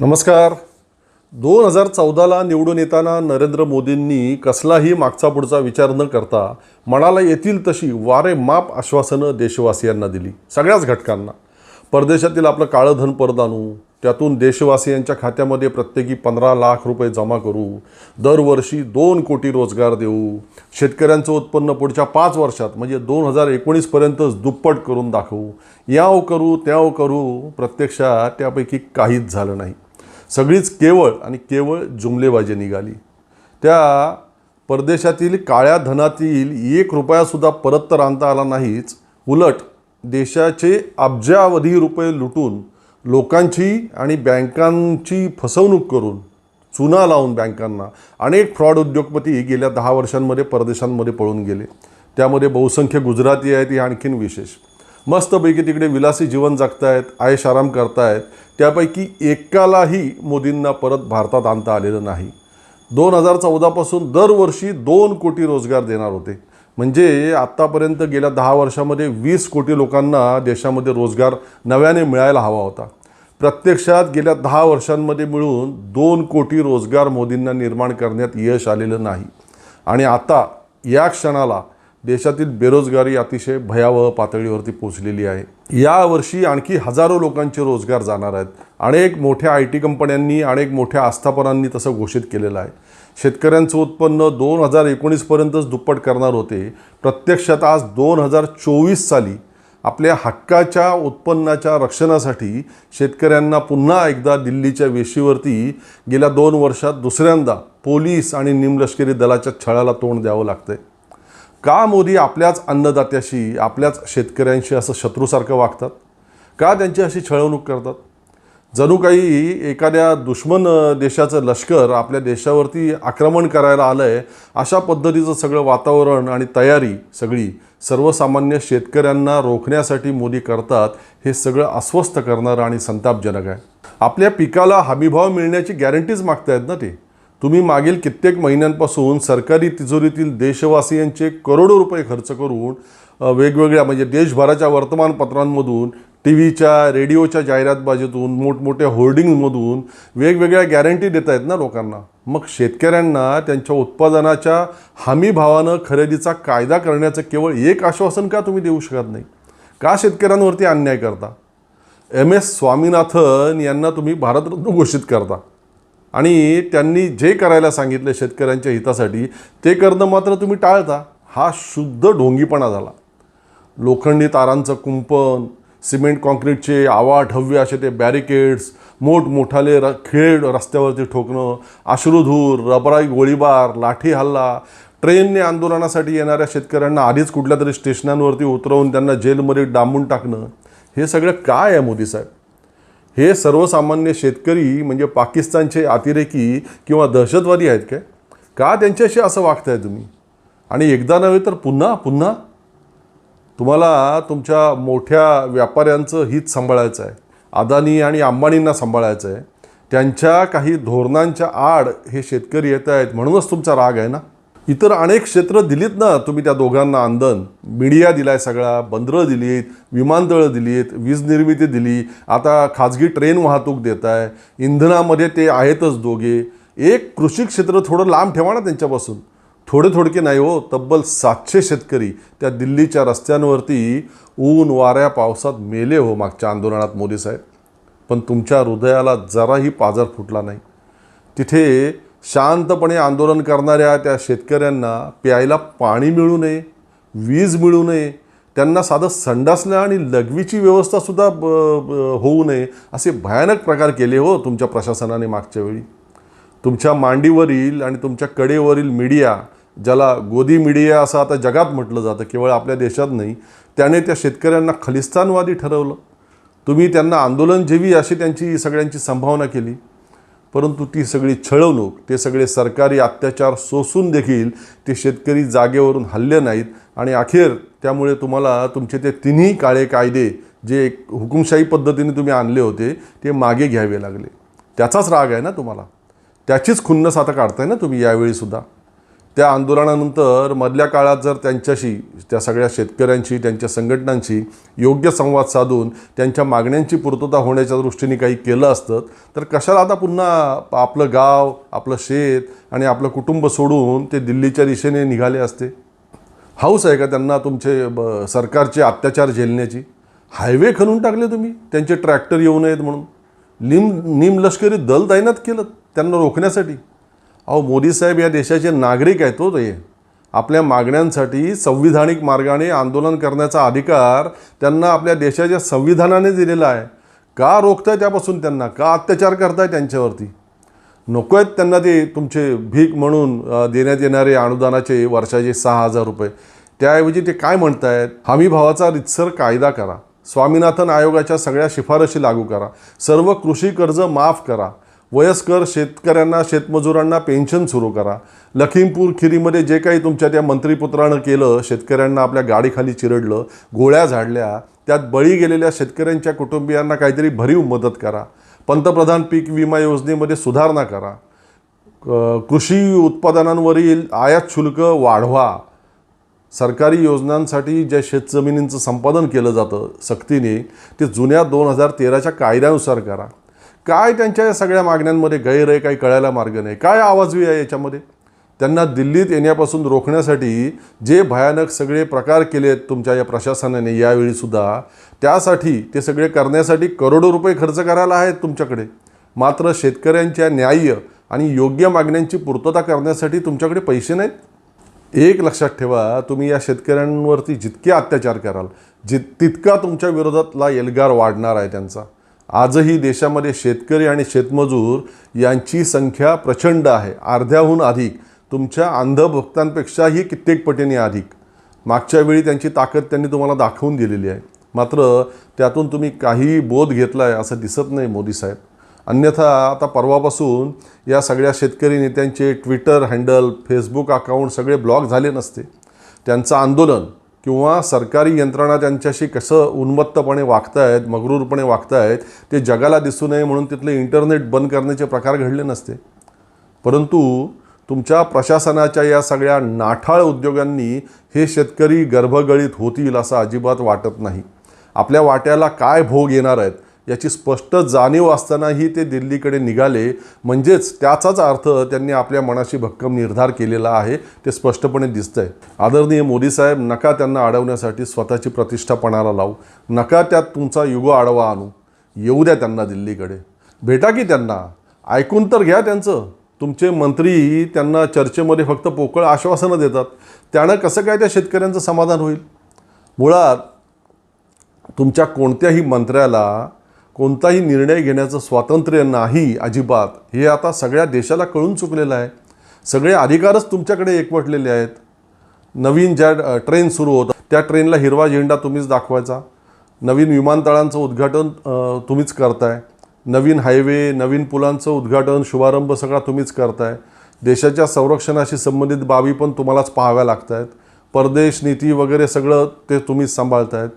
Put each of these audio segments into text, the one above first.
नमस्कार. दोन हजार चौदाला निवडून येताना नरेंद्र मोदींनी कसलाही मागचा पुढचा विचार न करता मनाला येतील तशी वारे माप आश्वासनं देशवासियांना दिली सगळ्याच घटकांना. परदेशातील आपलं काळं धन परत आणू त्यातून देशवासियांच्या खात्यामध्ये प्रत्येकी पंधरा लाख रुपये जमा करू दरवर्षी दोन कोटी रोजगार देऊ शेतकऱ्यांचं उत्पन्न पुढच्या पाच वर्षात म्हणजे दोन हजार एकोणीसपर्यंतच दुप्पट करून दाखवू. याव करू त्याव करू प्रत्यक्षात त्यापैकी काहीच झालं नाही. सगळीच केवळ आणि केवळ जुमलेबाजी निघाली. त्या परदेशातील काळ्या धनातील एक रुपयासुद्धा परत तर आणता आला नाहीच. उलट देशाचे अब्जावधी रुपये लुटून लोकांची आणि बँकांची फसवणूक करून चुना लावून बँकांना अनेक फ्रॉड उद्योगपती गेल्या दहा वर्षांमध्ये परदेशांमध्ये पळून गेले. त्यामध्ये बहुसंख्य गुजराती आहेत ही आणखीन विशेष. मस्तपैकी तिकडे विलासी जीवन जगतायत आयश आराम करतायत. त्यापैकी एकालाही मोदींना परत भारतात आणता आलेलं नाही. दोन हजार चौदापासून दरवर्षी दोन कोटी रोजगार देणार होते. म्हणजे आत्तापर्यंत गेल्या दहा वर्षामध्ये वीस कोटी लोकांना देशामध्ये रोजगार नव्याने मिळायला हवा होता. प्रत्यक्षात गेल्या दहा वर्षांमध्ये मिळून दोन कोटी रोजगार मोदींना निर्माण करण्यात यश आलेलं नाही. आणि आता या क्षणाला देशातील बेरोजगारी अतिशय भयावह पातळीवरती पोचलेली आहे. यावर्षी आणखी हजारो लोकांचे रोजगार जाणार आहेत. अनेक मोठ्या आय टी कंपन्यांनी अनेक मोठ्या आस्थापनांनी तसं घोषित केलेलं आहे. शेतकऱ्यांचं उत्पन्न दोन हजार एकोणीसपर्यंतच दुप्पट करणार होते. प्रत्यक्षात आज दोन हजार चोवीस साली आपल्या हक्काच्या उत्पन्नाच्या रक्षणासाठी शेतकऱ्यांना पुन्हा एकदा दिल्लीच्या वेशीवरती गेल्या दोन वर्षात दुसऱ्यांदा पोलीस आणि निमलष्करी दलाच्या छळाला तोंड द्यावं लागतंय. का मोदी आपल्याच अन्नदात्याशी आपल्याच शेतकऱ्यांशी असं शत्रूसारखं वागतात? का त्यांची अशी छळवणूक करतात? जणू काही एखाद्या दुश्मन देशाचं लष्कर आपल्या देशावरती आक्रमण करायला आलं आहे अशा पद्धतीचं सगळं वातावरण आणि तयारी सगळी सर्वसामान्य शेतकऱ्यांना रोखण्यासाठी मोदी करतात हे सगळं अस्वस्थ करणारं आणि संतापजनक आहे. आपल्या पिकाला हमीभाव मिळण्याची गॅरंटीज मागतायत ना ते? तुम्ही मागील कित्येक महिन्यांपासून सरकारी तिजोरीतील देशवासियांचे करोडो रुपये खर्च करून वेगवेगळ्या म्हणजे देशभराच्या वर्तमानपत्रांमधून टी व्हीच्या रेडिओच्या जाहिरातबाजीतून मोठमोठ्या होर्डिंगमधून वेगवेगळ्या गॅरंटी देत आहेत ना लोकांना? मग शेतकऱ्यांना त्यांच्या उत्पादनाच्या हमी भावानं खरेदीचा कायदा करण्याचं केवळ एक आश्वासन का तुम्ही देऊ शकत नाही? का शेतकऱ्यांवरती अन्याय करता? एम एस स्वामीनाथन यांना तुम्ही भारतरत्न घोषित करता. आणि त्यांनी जे करायला सांगितले शेतकऱ्यांच्या हितासाठी ते करणं मात्र तुम्ही टाळता. हा शुद्ध ढोंगीपणा झाला. लोखंडी तारांचं कुंपण सिमेंट कॉन्क्रीटचे आवाढव्य असे ते बॅरिकेड्स मोठमोठाले र खेळ रस्त्यावरती ठोकणं अश्रुधूर रबराई गोळीबार लाठी हल्ला ट्रेनने आंदोलनासाठी येणाऱ्या शेतकऱ्यांना आधीच कुठल्या तरी स्टेशनांवरती उतरवून त्यांना जेलमध्ये डांबून टाकणं हे सगळं काय आहे मोदी साहेब? हे सर्वसामान्य शेतकरी म्हणजे पाकिस्तानचे अतिरेकी किंवा दहशतवादी आहेत काय? का त्यांच्याशी असं वागताय तुम्ही? आणि एकदा नव्हे तर पुन्हा पुन्हा? तुम्हाला तुमच्या मोठ्या व्यापाऱ्यांचं हित सांभाळायचं आहे. अदानी आणि अंबानींना सांभाळायचं आहे. त्यांच्या काही धोरणांच्या आड हे शेतकरी येत आहेत म्हणूनच तुमचा राग आहे ना? इतर अनेक क्षेत्र दिलीत ना. तुम्ही त्या दोघांना आंदन. मीडिया दिलाय सगळा बंदरं दिलीत विमानतळं दिलीत वीज निर्मिती दिली. आता खाजगी ट्रेन वाहतूक देत आहे इंधनामध्ये ते आहेतच दोघे. एक कृषी क्षेत्र थोडं लांब ठेवा ना त्यांच्यापासून. थोडे थोडके नाही हो तब्बल सातशे शेतकरी त्या दिल्लीच्या रस्त्यांवरती ऊन वाऱ्या पावसात मेले हो मागच्या आंदोलनात मोदी साहेब. पण तुमच्या हृदयाला जराही पाजर फुटला नाही. तिथे शांतपणे आंदोलन करणाऱ्या त्या शेतकऱ्यांना प्यायला पाणी मिळू नये वीज मिळू नये त्यांना साधं संडासणं आणि लघवीची व्यवस्थासुद्धा ब- होऊ नये असे भयानक प्रकार केले हो तुमच्या प्रशासनाने मागच्या वेळी. तुमच्या मांडीवरील आणि तुमच्या कडेवरील मीडिया ज्याला गोदी मीडिया असं आता जगात म्हटलं जातं केवळ आपल्या देशात नाही त्याने त्या शेतकऱ्यांना खलिस्तानवादी ठरवलं. तुम्ही त्यांना आंदोलन जेवी अशी त्यांची सगळ्यांची संभावना केली. परंतु ती सगळी छळवणूक ते सगळे सरकारी अत्याचार सोसून देखील ते शेतकरी जागेवरून हल्ले नाहीत. आणि अखेर त्यामुळे तुम्हाला तुमचे ते तिन्ही काळे कायदे जे एक हुकुमशाही पद्धतीने तुम्ही आणले होते ते मागे घ्यावे लागले. त्याचाच राग आहे ना तुम्हाला? त्याचीच खुन्नस आता काढताय ना तुम्ही यावेळीसुद्धा त्या आंदोलनानंतर मधल्या काळात जर त्यांच्याशी त्या सगळ्या शेतकऱ्यांशी त्यांच्या संघटनांशी योग्य संवाद साधून त्यांच्या मागण्यांची पूर्तता होण्याच्या दृष्टीने काही केलं असतं तर कशाला आता पुन्हा आपलं गाव आपलं शेत आणि आपलं कुटुंब सोडून ते दिल्लीच्या दिशेने निघाले असते? हाऊस आहे का त्यांना तुमचे ब- सरकारचे अत्याचार झेलण्याची? हायवे खणून टाकले तुम्ही त्यांचे ट्रॅक्टर येऊ नयेत म्हणून. निम निमलष्करी दल तैनात केलं त्यांना रोखण्यासाठी. अहो मोदी साहेब या देशाचे नागरिक आहेत हो ते. आपल्या मागण्यांसाठी संविधानिक मार्गाने आंदोलन करण्याचा अधिकार त्यांना आपल्या देशाच्या संविधानाने दिलेला आहे. का रोखताय त्यापासून त्यांना? का अत्याचार करताय त्यांच्यावरती? नको आहेत त्यांना ते तुमचे भीक म्हणून देण्यात येणारे अनुदानाचे वर्षाचे सहा हजार रुपये. त्याऐवजी ते काय म्हणतायत? हमी भावाचा रितसर कायदा करा. स्वामीनाथन आयोगाच्या सगळ्या शिफारशी लागू करा. सर्व कृषी कर्ज माफ करा. वयस्कर शेतकऱ्यांना शेतमजुरांना पेन्शन सुरू करा. लखीमपूर खिरीमध्ये जे काही तुमच्या त्या मंत्रीपुत्रानं केलं शेतकऱ्यांना आपल्या गाडीखाली चिरडलं गोळ्या झाडल्या त्यात बळी गेलेल्या शेतकऱ्यांच्या कुटुंबियांना काहीतरी भरीव मदत करा. पंतप्रधान पीक विमा योजनेमध्ये सुधारणा करा. कृषी उत्पादनांवरील आयात शुल्क वाढवा. सरकारी योजनांसाठी ज्या शेतजमिनींचं संपादन केलं जातं सक्तीने ते जुन्या दोन हजार तेराच्या कायद्यानुसार करा. काय त्यांच्या या सगळ्या मागण्यांमध्ये गैर आहे काही कळायला मार्ग नाही? काय आवाजवी आहे याच्यामध्ये? त्यांना दिल्लीत येण्यापासून रोखण्यासाठी जे भयानक सगळे प्रकार केले आहेत तुमच्या या प्रशासनाने यावेळीसुद्धा त्यासाठी ते सगळे करण्यासाठी करोडो रुपये खर्च करायला आहेत तुमच्याकडे. मात्र शेतकऱ्यांच्या न्याय्य आणि योग्य मागण्यांची पूर्तता करण्यासाठी तुमच्याकडे पैसे नाहीत? एक लक्षात ठेवा तुम्ही या शेतकऱ्यांवरती जितके अत्याचार कराल जित तितका तुमच्या विरोधातला एल्गार वाढणार आहे त्यांचा. आजही देशामध्ये शेतकरी आणि शेतमजूर यांची संख्या प्रचंड आहे. अर्ध्याहून अधिक. तुमच्या अंधभक्तांपेक्षाही कित्येक पटीने अधिक. मागच्या वेळी त्यांची ताकद त्यांनी तुम्हाला दाखवून दिलेली आहे. मात्र त्यातून तुम्ही काही बोध घेतला आहे असं दिसत नाही मोदी साहेब. अन्यथा आता परवापासून या सगळ्या शेतकरी नेत्यांचे ट्विटर हँडल फेसबुक अकाउंट सगळे ब्लॉक झाले नसते. त्यांचं आंदोलन किंवा सरकारी यंत्रणा त्यांच्याशी कसं उन्मत्तपणे वागतायत मगरूरपणे वागतायत ते जगाला दिसू नये म्हणून तिथले इंटरनेट बंद करण्याचे प्रकार घडले नसते. परंतु तुमच्या प्रशासनाच्या या सगळ्या नाठाळ उद्योगांनी हे शेतकरी गर्भगळीत होतील असं अजिबात वाटत नाही. आपल्या वाट्याला काय भोग येणार आहेत? याची स्पष्ट जाणीव असतानाही ते दिल्लीकडे निघाले. म्हणजेच त्याचाच अर्थ त्यांनी आपल्या मनाशी भक्कम निर्धार केलेला आहे ते स्पष्टपणे दिसतंय. आदरणीय मोदी साहेब नका त्यांना अडवण्यासाठी स्वतःची प्रतिष्ठा पणाला लावू. नका त्यात तुमचा युगो आडवा आणू. येऊ द्या त्यांना दिल्लीकडे. भेटा की त्यांना? ऐकून तर घ्या त्यांचं. तुमचे मंत्री त्यांना चर्चेमध्ये फक्त पोकळ आश्वासनं देतात. त्यानं कसं काय त्या शेतकऱ्यांचं समाधान होईल? मुळात तुमच्या कोणत्याही मंत्र्याला कोणताही निर्णय घेण्याचं स्वातंत्र्य नाही अजिबात. हे आता सगळ्या देशाला कळून चुकलेलं आहे. सगळे अधिकारच तुमच्याकडे एकवटलेले आहेत. नवीन ज्या ट्रेन सुरू होतं त्या ट्रेनला हिरवा झेंडा तुम्हीच दाखवायचा. नवीन विमानतळांचं उद्घाटन तुम्हीच करताय. नवीन हायवे नवीन पुलांचं उद्घाटन शुभारंभ सगळा तुम्हीच करताय. देशाच्या संरक्षणाशी संबंधित बाबी पण तुम्हालाच पाहाव्या लागत आहेत परदेश नीती वगैरे सगळं ते तुम्हीच सांभाळतायत.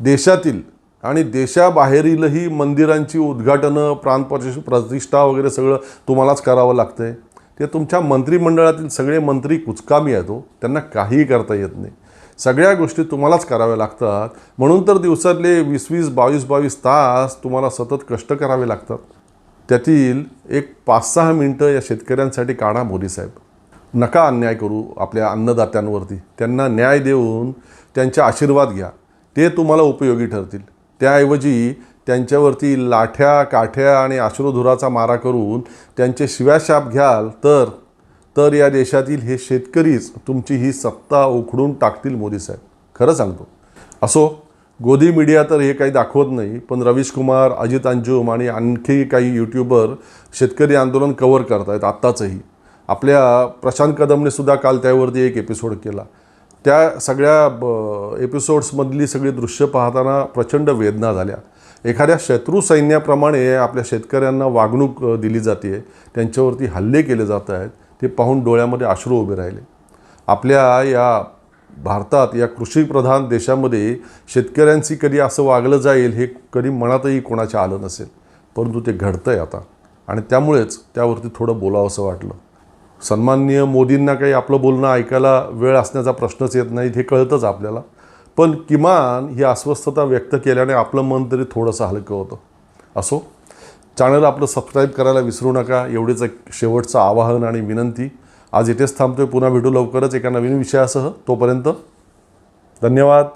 देशातील आणि देशाबाहेरीलही मंदिरांची उद्घाटनं प्राणप्रतिष्ठ प्रतिष्ठा वगैरे सगळं तुम्हालाच करावं लागतं आहे ते तुमच्या मंत्रिमंडळातील सगळे मंत्री कुचकामी आहेत हो. त्यांना काहीही करता येत नाही. सगळ्या गोष्टी तुम्हालाच कराव्या लागतात. म्हणून तर दिवसातले वीस वीस बावीस बावीस तास तुम्हाला सतत कष्ट करावे लागतात. त्यातील एक पाच सहा मिनटं या शेतकऱ्यांसाठी काढा मोदी साहेब. नका अन्याय करू आपल्या अन्नदात्यांवरती. त्यांना न्याय देऊन त्यांचे आशीर्वाद घ्या. ते तुम्हाला उपयोगी ठरतील. त्याऐवजी त्यांच्यावरती लाठ्या काठ्या आणि अश्रुधुराचा मारा करून त्यांचे शिव्याशाप घ्याल तर तर या देशातील हे शेतकरीच तुमची ही सत्ता उखडून टाकतील मोदी साहेब. खरं सांगतो. असो गोदी मीडिया तर हे काही दाखवत नाही पण रवीश कुमार अजित अंजुम आणि आणखी काही यूट्यूबर शेतकरी आंदोलन कवर आहेत आत्ताचंही. आपल्या प्रशांत कदमने सुद्धा काल त्यावरती एक एपिसोड केला. त्या सगळ्या ब एपिसोड्समधली सगळी दृश्य पाहताना प्रचंड वेदना झाल्या. एखाद्या शत्रू सैन्याप्रमाणे आपल्या शेतकऱ्यांना वागणूक दिली जाते त्यांच्यावरती हल्ले केले जात आहेत. ते पाहून डोळ्यामध्ये अश्रू उभे राहिले. आपल्या या भारतात या कृषीप्रधान देशामध्ये शेतकऱ्यांशी कधी असं वागलं जाईल हे कधी मनातही कोणाच्या आलं नसेल. परंतु ते घडतं आहे आता. आणि त्यामुळेच त्यावरती थोडं बोलावंसं वाटलं. सन्माननीय मोदींना काही आपलं बोलणं ऐकायला वेळ असण्याचा प्रश्नच येत नाही हे कळतंच आपल्याला. पण किमान ही अस्वस्थता व्यक्त केल्याने आपलं मन तरी थोडंसं हलकं होतं. असो चॅनल आपलं सबस्क्राईब करायला विसरू नका. एवढेच एक शेवटचं आवाहन आणि विनंती. आज इथेच थांबतोय. पुन्हा भेटू लवकरच एका नवीन विषयासह. तोपर्यंत धन्यवाद.